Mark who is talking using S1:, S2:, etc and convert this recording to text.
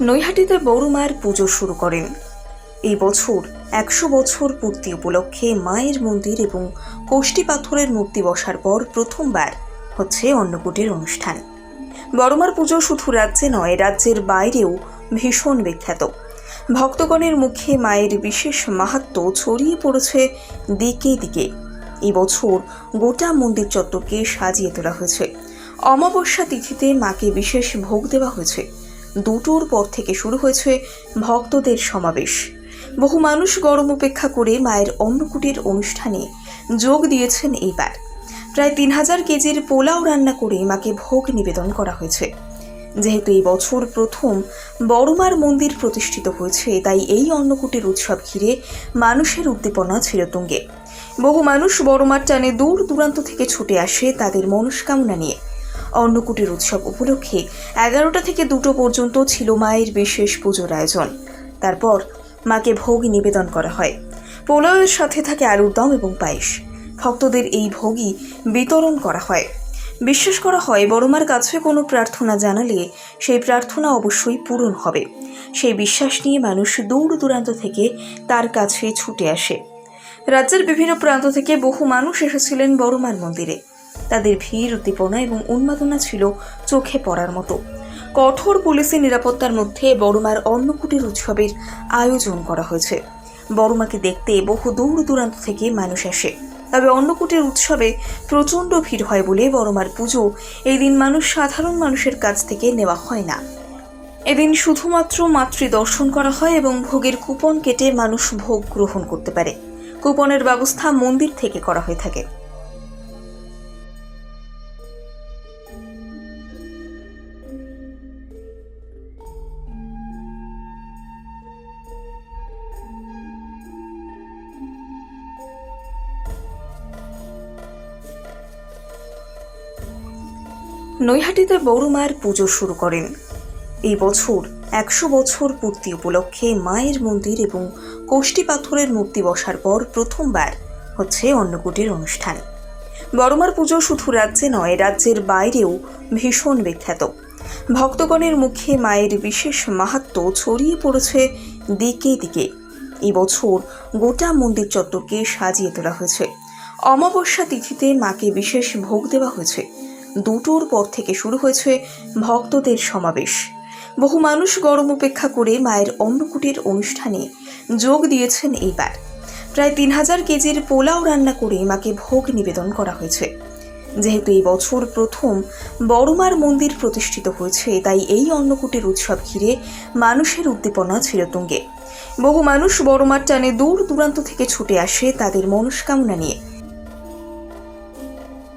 S1: নৈহাটিতে বড় মায়ের পুজো শুরু করেন। এই বছর একশো বছর পূর্তি উপলক্ষে মায়ের মন্দির এবং কোষ্ঠী পাথরের মূর্তি বসার পর প্রথমবার হচ্ছে অন্নকূটের অনুষ্ঠান। বড়মার পুজো শুধু রাজ্যে নয়, রাজ্যের বাইরেও ভীষণ বিখ্যাত। ভক্তগণের মুখে মায়ের বিশেষ মাহাত্ম্য ছড়িয়ে পড়েছে দিকে দিকে। এই বছর গোটা মন্দির চত্বরকে সাজিয়ে তোলা হয়েছে। অমাবস্যা তিথিতে মাকে বিশেষ ভোগ দেওয়া হয়েছে। দুটোর পর থেকে শুরু হয়েছে ভক্তদের সমাবেশ। বহু মানুষ গরম উপেক্ষা করে মায়ের অন্নকূটের অনুষ্ঠানে যোগ দিয়েছেন এইবার। প্রায় তিন হাজার কেজির পোলাও রান্না করে মাকে ভোগ নিবেদন করা হয়েছে। যেহেতু এই বছর প্রথম বড়মার মন্দির প্রতিষ্ঠিত হয়েছে, তাই এই অন্নকূটের উৎসব ঘিরে মানুষের উদ্দীপনা ছিল তুঙ্গে। বহু মানুষ বড়মার টানে দূর দূরান্ত থেকে ছুটে আসে তাদের মনস্কামনা নিয়ে। অন্নকূটের উৎসব উপলক্ষে এগারোটা থেকে দুটো পর্যন্ত ছিল মায়ের বিশেষ পুজোর আয়োজন। তারপর মাকে ভোগ নিবেদন করা হয়। পোলাওয়ের সাথে থাকে আলুর দম এবং পায়েস। ভক্তদের এই ভোগই বিতরণ করা হয়। বিশ্বাস করা হয় বড়মার কাছে কোনো প্রার্থনা জানালে সেই প্রার্থনা অবশ্যই পূরণ হবে। সেই বিশ্বাস নিয়ে মানুষ দূর দূরান্ত থেকে তার কাছে ছুটে আসে। রাজ্যের বিভিন্ন প্রান্ত থেকে বহু মানুষ এসেছিলেন বড়মার মন্দিরে। তাদের ভিড়, উদ্দীপনা এবং উন্মাদনা ছিল চোখে পড়ার মতো। কঠোর পুলিশি নিরাপত্তার মধ্যে বড়মার অন্নকূটির উৎসবের আয়োজন করা হয়েছে। বড়মাকে দেখতে বহু দূর দূরান্ত থেকে মানুষ আসে। তবে অন্নকূটের উৎসবে প্রচণ্ড ভিড় হয় বলে বড়মার পুজো এই দিন মানুষ, সাধারণ মানুষের কাছ থেকে নেওয়া হয় না। এদিন শুধুমাত্র মাতৃ দর্শন করা হয় এবং ভোগের কুপন কেটে মানুষ ভোগ গ্রহণ করতে পারে। কুপনের ব্যবস্থা মন্দির থেকে করা হয়ে থাকে। নৈহাটিতে বড় মায়ের পুজো শুরু করেন। এই বছর একশো বছর পূর্তি উপলক্ষে মায়ের মন্দির এবং কোষ্ঠী পাথরের মূর্তি বসার পর প্রথমবার হচ্ছে অন্নকূটের অনুষ্ঠান। বড়মার পুজো শুধু রাজ্যে নয়, রাজ্যের বাইরেও ভীষণ বিখ্যাত। ভক্তগণের মুখে মায়ের বিশেষ মাহাত্ম্য ছড়িয়ে পড়েছে দিকে দিকে। এবছর গোটা মন্দির চত্বরকে সাজিয়ে তোলা হয়েছে। অমাবস্যা তিথিতে মাকে বিশেষ ভোগ দেওয়া হয়েছে। দুটোর পর থেকে শুরু হয়েছে ভক্তদের সমাবেশ। বহু মানুষ গরম উপেক্ষা করে মায়ের অন্নকূটের অনুষ্ঠানে যোগ দিয়েছেন এইবার। প্রায় তিন হাজার কেজির পোলাও রান্না করে মাকে ভোগ নিবেদন করা হয়েছে। যেহেতু এই বছর প্রথম বড়মার মন্দির প্রতিষ্ঠিত হয়েছে, তাই এই অন্নকূটের উৎসব ঘিরে মানুষের উদ্দীপনা ছিল তুঙ্গে বহু মানুষ বড়মার টানে দূর দূরান্ত থেকে ছুটে আসে তাদের মনস্কামনা নিয়ে।